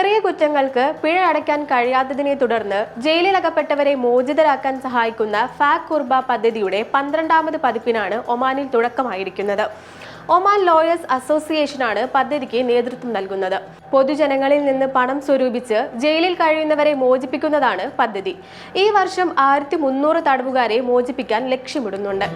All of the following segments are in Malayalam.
ചെറിയ കുറ്റങ്ങൾക്ക് പിഴ അടയ്ക്കാൻ കഴിയാത്തതിനെ തുടർന്ന് ജയിലിലകപ്പെട്ടവരെ മോചിതരാക്കാൻ സഹായിക്കുന്ന ഫാക് കുർബ പദ്ധതിയുടെ പന്ത്രണ്ടാമത് പതിപ്പിനാണ് ഒമാനിൽ തുടക്കമായിരിക്കുന്നത്. ഒമാൻ ലോയേഴ്സ് അസോസിയേഷനാണ് പദ്ധതിക്ക് നേതൃത്വം നൽകുന്നത്. പൊതുജനങ്ങളിൽ നിന്ന് പണം സ്വരൂപിച്ച് ജയിലിൽ കഴിയുന്നവരെ മോചിപ്പിക്കുന്നതാണ് പദ്ധതി. ഈ വർഷം ആയിരത്തി മുന്നൂറ് തടവുകാരെ മോചിപ്പിക്കാൻ ലക്ഷ്യമിടുന്നുണ്ട്.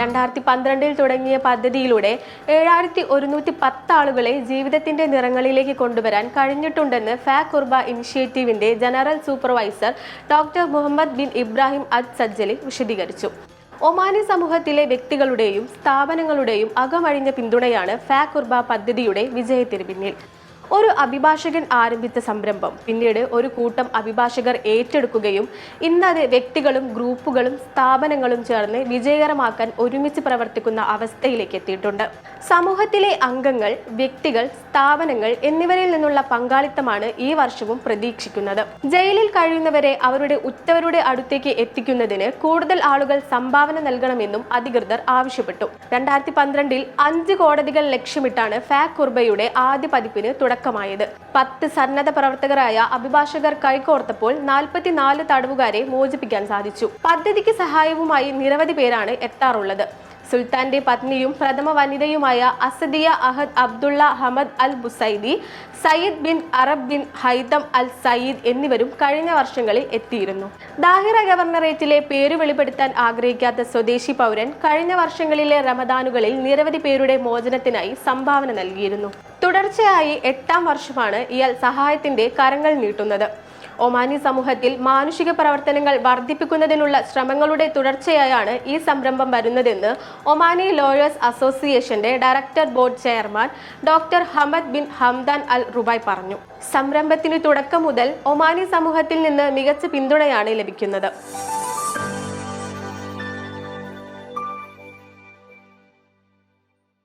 രണ്ടായിരത്തി പന്ത്രണ്ടിൽ തുടങ്ങിയ പദ്ധതിയിലൂടെ ഏഴായിരത്തി ഒരുന്നൂറ്റി പത്ത് ആളുകളെ ജീവിതത്തിന്റെ നിറങ്ങളിലേക്ക് കൊണ്ടുവരാൻ കഴിഞ്ഞിട്ടുണ്ടെന്ന് ഫാ കുർബ ഇനിഷ്യേറ്റീവിന്റെ general supervisor doctor Muhammad bin Ibrahim അദ് സജ്ജലി വിശദീകരിച്ചു. ഒമാനി സമൂഹത്തിലെ വ്യക്തികളുടെയും സ്ഥാപനങ്ങളുടെയും അകമഴിഞ്ഞ പിന്തുണയാണ് ഫാ കുർബ പദ്ധതിയുടെ വിജയത്തിന് പിന്നിൽ. ഒരു അഭിഭാഷകൻ ആരംഭിച്ച സംരംഭം. പിന്നീട് ഒരു കൂട്ടം അഭിഭാഷകർ ഏറ്റെടുക്കുകയും ഇന്നത് വ്യക്തികളും ഗ്രൂപ്പുകളും സ്ഥാപനങ്ങളും ചേർന്ന് വിജയകരമാക്കാൻ ഒരുമിച്ച് പ്രവർത്തിക്കുന്ന അവസ്ഥയിലേക്ക് എത്തിയിട്ടുണ്ട്. സമൂഹത്തിലെ അംഗങ്ങൾ വ്യക്തികൾ സ്ഥാപനങ്ങൾ എന്നിവരിൽ നിന്നുള്ള പങ്കാളിത്തമാണ് ഈ വർഷവും പ്രതീക്ഷിക്കുന്നത്. ജയിലിൽ കഴിയുന്നവരെ അവരുടെ ഉറ്റവരുടെ അടുത്തേക്ക് എത്തിക്കുന്നതിന് കൂടുതൽ ആളുകൾ സംഭാവന നൽകണമെന്നും അധികൃതർ ആവശ്യപ്പെട്ടു. രണ്ടായിരത്തി പന്ത്രണ്ടിൽ അഞ്ച് കോടതികൾ ലക്ഷ്യമിട്ടാണ് ഫാക് കുർബയുടെ ആദ്യ പതിപ്പിന് തുടക്കമായത്. പത്ത് സന്നദ്ധ പ്രവർത്തകരായ അഭിഭാഷകർ കൈകോർത്തപ്പോൾ നാൽപ്പത്തിനാല് തടവുകാരെ മോചിപ്പിക്കാൻ സാധിച്ചു. പദ്ധതിക്ക് സഹായവുമായി നിരവധി പേരാണ് എത്താറുള്ളത്. സുൽത്താന്റെ പത്നിയും പ്രഥമ വനിതയുമായ അസദിയ Ahad Abdullah Hamad Al Busaidi Sayyid bin Arab bin Haitham Al Said എന്നിവരും കഴിഞ്ഞ വർഷങ്ങളിൽ എത്തിയിരുന്നു. ദാഹിറ ഗവർണറേറ്റിലെ പേര് വെളിപ്പെടുത്താൻ ആഗ്രഹിക്കാത്ത സ്വദേശി പൗരൻ കഴിഞ്ഞ വർഷങ്ങളിലെ റമദാനുകളിൽ നിരവധി പേരുടെ മോചനത്തിനായി സംഭാവന നൽകിയിരുന്നു. തുടർച്ചയായി എട്ടാം വർഷമാണ് ഇയാൾ സഹായത്തിന്റെ കരങ്ങൾ നീട്ടുന്നത്. ഒമാനി സമൂഹത്തിൽ മാനുഷിക പ്രവർത്തനങ്ങൾ വർദ്ധിപ്പിക്കുന്നതിനുള്ള ശ്രമങ്ങളുടെ തുടർച്ചയായാണ് ഈ സംരംഭം വരുന്നതെന്ന് ഒമാനി ലോയേഴ്സ് അസോസിയേഷന്റെ director board chairman doctor Hamad bin Hamdan Al Rubai പറഞ്ഞു. സംരംഭത്തിന് തുടക്കം മുതൽ ഒമാനി സമൂഹത്തിൽ നിന്ന് മികച്ച പിന്തുണയാണ് ലഭിക്കുന്നത്.